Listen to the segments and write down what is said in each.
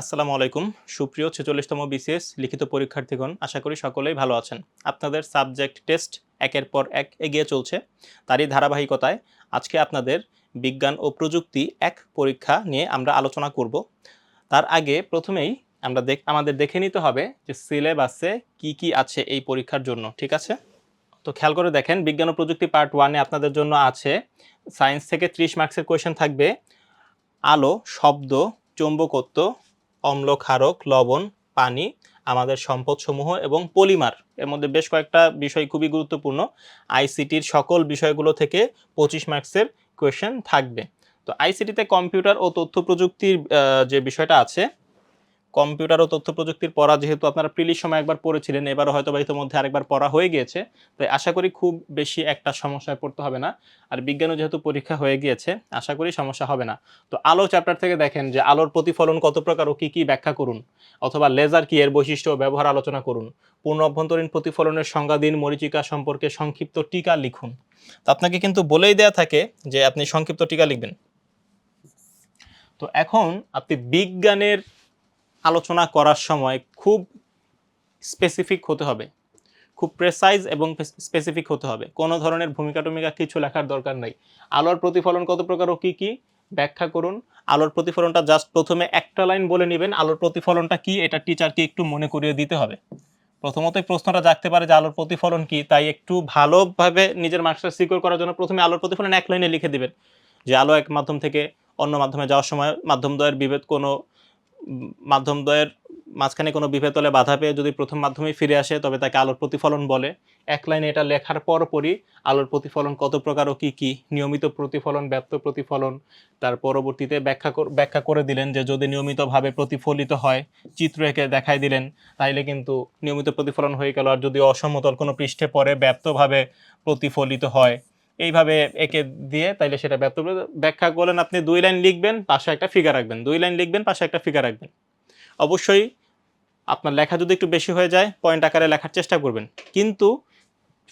আসসালামু আলাইকুম। সুপ্রিয় ছেচল্লিশতম বিসিএস লিখিত পরীক্ষার্থীগণ, আশা করি সকলেই ভালো আছেন। আপনাদের সাবজেক্ট টেস্ট একের পর এক এগিয়ে চলছে তারই ধারাবাহিকতায় আজকে আপনাদের বিজ্ঞান ও প্রযুক্তি এক পরীক্ষা নিয়ে আমরা আলোচনা করব। তার আগে প্রথমেই আমরা দেখ, আমাদের দেখে নিতে হবে যে সিলেবাসে কি কি আছে এই পরীক্ষার জন্য, ঠিক আছে? তো খেয়াল করে দেখেন, বিজ্ঞান ও প্রযুক্তি পার্ট ওয়ানে আপনাদের জন্য আছে, সায়েন্স থেকে ত্রিশ মার্কসের কোয়েশ্চেন থাকবে, আলো, শব্দ, চৌম্বকত্ব অম্ল, ক্ষারক, লবণ, পানি, আমাদের সম্পদসমূহ এবং পলিমার। এর মধ্যে বেশ কয়েকটা বিষয় খুবই গুরুত্বপূর্ণ। আইসিটির সকল বিষয়গুলো থেকে পঁচিশ মার্কসের কোয়েশ্চেন থাকবে। তো আইসিটিতে কম্পিউটার ও তথ্য প্রযুক্তির যে বিষয়টা আছে কম্পিউটার ও তথ্য প্রযুক্তির পড়া যেহেতু আপনারা প্রিলির সময় একবার পড়েছিলেন, এবারও হয়তো বা ইতিমধ্যে আরেকবার পড়া হয়ে গিয়েছে। তাই আশা করি খুব বেশি একটা সমস্যায় পড়তে হবে না। আর বিজ্ঞানও যেহেতু পরীক্ষা হয়ে গিয়েছে, আশা করি সমস্যা হবে না। তো আলো চ্যাপ্টার থেকে দেখেন যে আলোর প্রতিফলন কত প্রকার ও কি কি ব্যাখ্যা করুন, অথবা লেজার কি এর বৈশিষ্ট্য ব্যবহার আলোচনা করুন, পূর্ণ অভ্যন্তরীণ প্রতিফলনের সংজ্ঞা দিন, মরিচিকা সম্পর্কে সংক্ষিপ্ত টিকা লিখুন। তো আপনাকে কিন্তু বলেই দেয়া থাকে যে আপনি সংক্ষিপ্ত টিকা লিখবেন। তো এখন আপনি বিজ্ঞানের আলোচনা করার সময় খুব স্পেসিফিক হতে হবে। খুব প্রেসাইজ এবং স্পেসিফিক হতে হবে। কোনো ধরনের ভূমিকা টুমিকা কিছু লেখার দরকার নেই। আলোর প্রতিফলন কত প্রকার ও কী কী? ব্যাখ্যা করুন। আলোর প্রতিফলনটা জাস্ট প্রথমে একটা লাইন বলে নেবেন। আলোর প্রতিফলনটা কি? এটা টিচারকে একটু মনে করিয়ে দিতে হবে। প্রথমতই প্রশ্নটা জাগতে পারে যে আলোর প্রতিফলন কি? তাই একটু ভালোভাবে নিজের মার্কসটা সিকিউর করার জন্য প্রথমে আলোর প্রতিফলন এক লাইনে লিখে দিবেন। যে আলো এক মাধ্যম থেকে অন্য মাধ্যমে যাওয়ার সময় মাধ্যম দ্বয়ের বিভেদ কোনো উম, মাধ্যম দ্বয়ের মাঝখানে কোনো বিভেদ হলে বাধা পেয়ে যদি প্রথম মাধ্যমে ফিরে আসে তবে তাকে আলোর প্রতিফলন বলে। এক লাইনে এটা লেখার পরপরই আলোর প্রতিফলন কত প্রকার ও কী কী নিয়মিত প্রতিফলন ব্যপ্ত প্রতিফলন তার পরবর্তীতে ব্যাখ্যা ব্যাখ্যা করে দিলেন যে যদি নিয়মিতভাবে প্রতিফলিত হয় চিত্র এঁকে দেখাই দিলেন তাইলে কিন্তু নিয়মিত প্রতিফলন হয়ে গেল। আর যদি অসমতল কোনো পৃষ্ঠে পরে ব্যপ্তভাবে প্রতিফলিত হয় এইভাবে একে দিয়ে তাইলে সেটা ব্যাখ্যা করলেন আপনি, দুই লাইন লিখবেন, পাশে একটা ফিগার রাখবেন। দুই লাইন লিখবেন, পাশে একটা ফিগার রাখবেন। অবশ্যই আপনার লেখা যদি একটু বেশি হয়ে যায় পয়েন্ট আকারে লেখার চেষ্টা করবেন। কিন্তু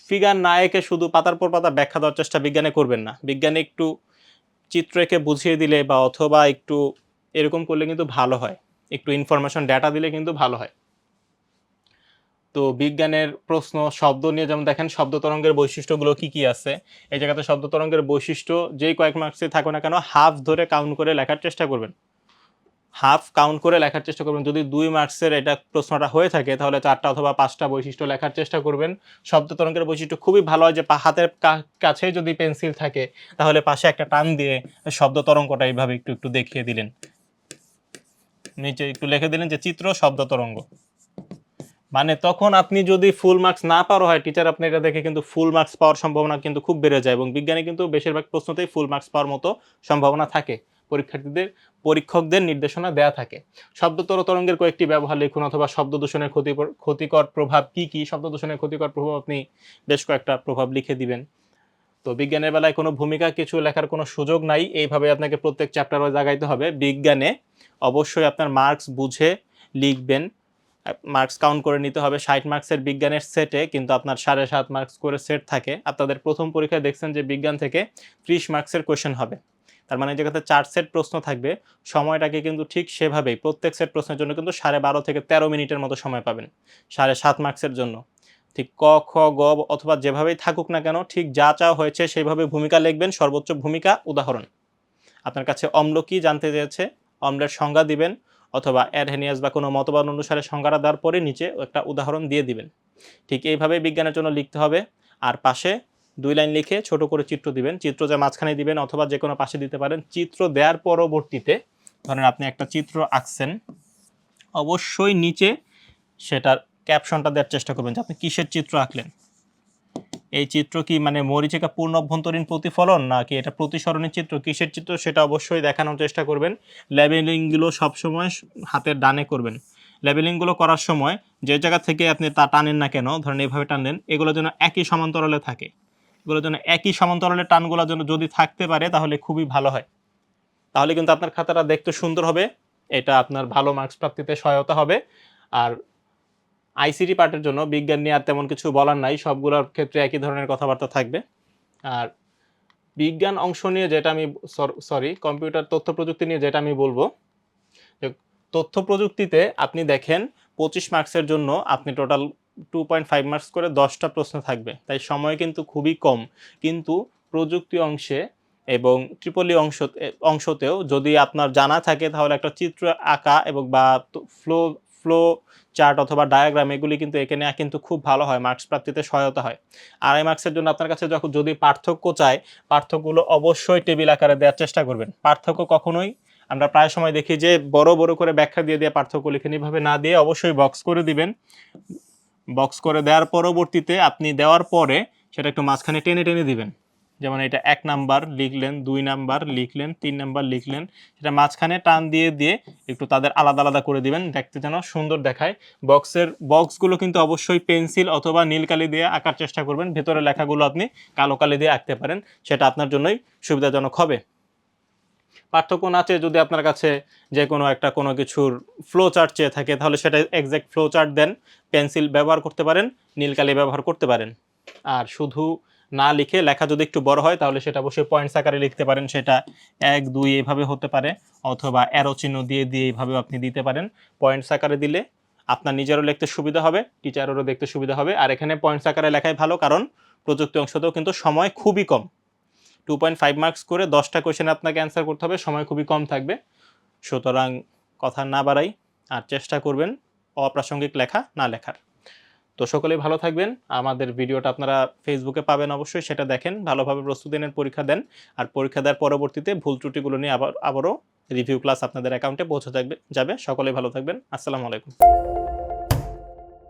ফিগার না এঁকে শুধু পাতার পর পাতা ব্যাখ্যা দেওয়ার চেষ্টা বিজ্ঞানে করবেন না। বিজ্ঞানে একটু চিত্র এঁকে বুঝিয়ে দিলে বা অথবা একটু এরকম করলে কিন্তু ভালো হয়। একটু ইনফরমেশন ডাটা দিলে কিন্তু ভালো হয়। তো বিজ্ঞানের প্রশ্ন, শব্দ নিয়ে যেমন দেখেন, শব্দ তরঙ্গের বৈশিষ্ট্যগুলো কি কি আছে? এই জায়গাতে শব্দ তরঙ্গের বৈশিষ্ট্য যেই কয়েক মার্কসে থাকো না কেন হাফ ধরে কাউন্ট করে লেখার চেষ্টা করবেন। হাফ কাউন্ট করে লেখার চেষ্টা করবেন। যদি দুই মার্কসের এটা প্রশ্নটা হয়ে থাকে, তাহলে চারটা অথবা পাঁচটা বৈশিষ্ট্য লেখার চেষ্টা করবেন। শব্দ তরঙ্গের বৈশিষ্ট্য খুবই ভালো হয় যে হাতের কাছে যদি পেন্সিল থাকে, তাহলে পাশে একটা টান দিয়ে শব্দ তরঙ্গটা এইভাবে একটু একটু দেখিয়ে দিলেন। নিচে একটু লিখে দিলেন যে চিত্র শব্দ তরঙ্গ। মানে তখন আপনি যদি ফুল মার্কস না পারো হয় টিচার আপনি এটা দেখে কিন্তু ফুল মার্কস পাওয়ার সম্ভাবনা কিন্তু খুব বেড়ে যায় এবং বিজ্ঞানে কিন্তু বেশিরভাগ প্রশ্নতেই ফুল মার্কস পাওয়ার মতো সম্ভাবনা থাকে। পরীক্ষার্থীদের, পরীক্ষকদের নির্দেশনা দেয়া থাকে। শব্দতর তরঙ্গের কয়েকটি ব্যবহার লিখুন অথবা শব্দ দূষণের ক্ষতি ক্ষতিকর প্রভাব কি কি? শব্দ দূষণের ক্ষতিকর প্রভাব আপনি বেশ কয়েকটা প্রভাব লিখে দিবেন। তো বিজ্ঞানের বেলায় কোনো ভূমিকা, কিছু লেখার কোনো সুযোগ নাই, এইভাবে আপনাকে প্রত্যেক চ্যাপ্টার জাগাইতে হবে। বিজ্ঞানে অবশ্যই আপনার মার্কস বুঝে লিখবেন। মার্কস কাউন্ট করে নিতে হবে ষাট মার্কসের বিজ্ঞানের সেটে কিন্তু আপনার সাড়ে সাত মার্কস করে সেট থাকে। আপনাদের প্রথম পরীক্ষায় দেখছেন যে বিজ্ঞান থেকে ত্রিশ মার্কসের কোয়েশ্চেন হবে। তার মানে এই জায়গাতে চার সেট প্রশ্ন থাকবে। সময়টাকে কিন্তু ঠিক সেভাবেই, প্রত্যেক সেট প্রশ্নের জন্য কিন্তু সাড়ে বারো থেকে তেরো মিনিটের মতো সময় পাবেন, সাড়ে সাত মার্কসের জন্য। ঠিক ক, খ, গ অথবা যেভাবেই থাকুক না কেন, ঠিক যা চা হয়েছে সেইভাবে ভূমিকা লিখবেন। সর্বোচ্চ ভূমিকা উদাহরণ। আপনার কাছে অম্ল কি জানতে চেয়েছে? অম্লের সংজ্ঞা দিবেন। অথবা অ্যাডহেনিয়াস বা কোনো মতবাদ অনুসারে সংজ্ঞাটা দেওয়ার পরে নিচে একটা উদাহরণ দিয়ে দিবেন। ঠিক এইভাবে বিজ্ঞানের জন্য লিখতে হবে। আর পাশে দুই লাইন লিখে ছোট করে চিত্র দিবেন। চিত্র যা মাঝখানে দিবেন অথবা যে কোনো পাশে দিতে পারেন। চিত্র দেওয়ার পরবর্তীতে ধরেন আপনি একটা চিত্র আঁকছেন, অবশ্যই নিচে সেটার ক্যাপশনটা দেওয়ার চেষ্টা করবেন যে আপনি কিসের চিত্র আঁকলেন। এই চিত্র কি মানে মরিচিকা পূর্ণ অভ্যন্তরীণ প্রতিফলন, নাকি এটা প্রতিসরণের চিত্র? কিসের চিত্র সেটা অবশ্যই দেখানোর চেষ্টা করবেন। লেবেলিংগুলো সবসময় হাতের ডানে করবেন। লেবেলিংগুলো করার সময় যে জায়গা থেকে আপনি তা টানেন না কেন, ধরেন এইভাবে টানলেন, এগুলো যেন একই সমান্তরালে থাকে। এগুলো যেন একই সমান্তরালে টানগুলো যেন যদি থাকতে পারে, তাহলে খুবই ভালো হয়। তাহলে কিন্তু আপনার খাতাটা দেখতে সুন্দর হবে। এটা আপনার ভালো মার্কস প্রাপ্তিতে সহায়তা হবে। আর আইসিটি পার্টের জন্য বিজ্ঞান নিয়ে আর তেমন কিছু বলার নাই, সবগুলোর ক্ষেত্রে একই ধরনের কথাবার্তা থাকবে। আর বিজ্ঞান অংশ নিয়ে যেটা আমি সরি কম্পিউটার তথ্য প্রযুক্তি নিয়ে যেটা আমি বলব তথ্য প্রযুক্তিতে আপনি দেখেন পঁচিশ মার্কসের জন্য আপনি total two point five marks করে দশটা প্রশ্ন থাকবে। তাই সময় কিন্তু খুবই কম। কিন্তু প্রযুক্তি অংশে এবং ট্রিপলি অংশ অংশতেও যদি আপনার জানা থাকে তাহলে একটা চিত্র আঁকা এবং বা ফ্লো ফ্লো চার্ট অথবা ডায়াগ্রাম এগুলি কিন্তু এখানে কিন্তু খুব ভালো হয় মার্কস প্রাপ্তিতে সহায়তা হয়। আড়াই মার্কসের জন্য আপনার কাছে যখন, যদি পার্থক্য চায় পার্থক্যগুলো অবশ্যই টেবিল আকারে দেওয়ার চেষ্টা করবেন। পার্থক্য কখনোই, আমরা প্রায় সময় দেখি যে বড় বড় করে ব্যাখ্যা দিয়ে দিয়ে পার্থক্য লিখে এভাবে না দিয়ে অবশ্যই বক্স করে দিবেন। বক্স করে দেওয়ার পরবর্তীতে আপনি দেওয়ার পরে সেটা একটু মাঝখানে টেনে টেনে দিবেন। যেমন এটা এক নাম্বার লিখলেন, দুই নাম্বার লিখলেন, তিন নাম্বার লিখলেন, সেটা মাঝখানে টান দিয়ে দিয়ে একটু তাদের আলাদা আলাদা করে দিবেন, দেখতে যেন সুন্দর দেখায়। বক্সের, বক্সগুলো কিন্তু অবশ্যই পেন্সিল অথবা নীলকালি দিয়ে আঁকার চেষ্টা করবেন, ভেতরে লেখাগুলো আপনি কালো কালি দিয়ে আঁকতে পারেন, সেটা আপনার জন্যই সুবিধাজনক হবে। পার্থক্য না চেয়ে যদি আপনার কাছে যে কোনো একটা কোনো কিছুর ফ্লো চার্ট চেয়ে থাকে, তাহলে সেটা এক্স্যাক্ট ফ্লো চার্ট দেন, পেন্সিল ব্যবহার করতে পারেন নীলকালি ব্যবহার করতে পারেন। আর শুধু না লিখে লেখা যদি একটু বড় হয়, তাহলে সেটা অবশ্যই পয়েন্টস আকারে লিখতে পারেন। সেটা এক, দুই এইভাবে হতে পারে, অথবা অ্যারো চিহ্ন দিয়ে দিয়ে এইভাবেও আপনি দিতে পারেন। পয়েন্টস আকারে দিলে আপনার নিজেরও লিখতে সুবিধা হবে টিচারেরও দেখতে সুবিধা হবে। আর এখানে পয়েন্টস আকারে লেখাই ভালো, কারণ প্রযুক্তি অংশতেও কিন্তু সময় খুবই কম। টু পয়েন্ট ফাইভ মার্কস করে দশটা কোয়েশ্চেন আপনাকে অ্যান্সার করতে হবে, সময় খুবই কম থাকবে। সুতরাং কথা না বাড়াই, আর চেষ্টা করবেন অপ্রাসঙ্গিক লেখা না লেখার। তো সকলেই ভালো থাকবেন। আমাদের ভিডিওটা আপনারা ফেসবুকে পাবেন অবশ্যই, সেটা দেখেন, ভালোভাবে প্রস্তুতি নেন, পরীক্ষা দেন। আর পরীক্ষা দেওয়ার পরবর্তীতে ভুল ত্রুটিগুলো নিয়ে আবার, আবারও রিভিউ ক্লাস আপনাদের অ্যাকাউন্টে পৌঁছে থাকবে, যাবে। সকলেই ভালো থাকবেন। আসসালামু আলাইকুম।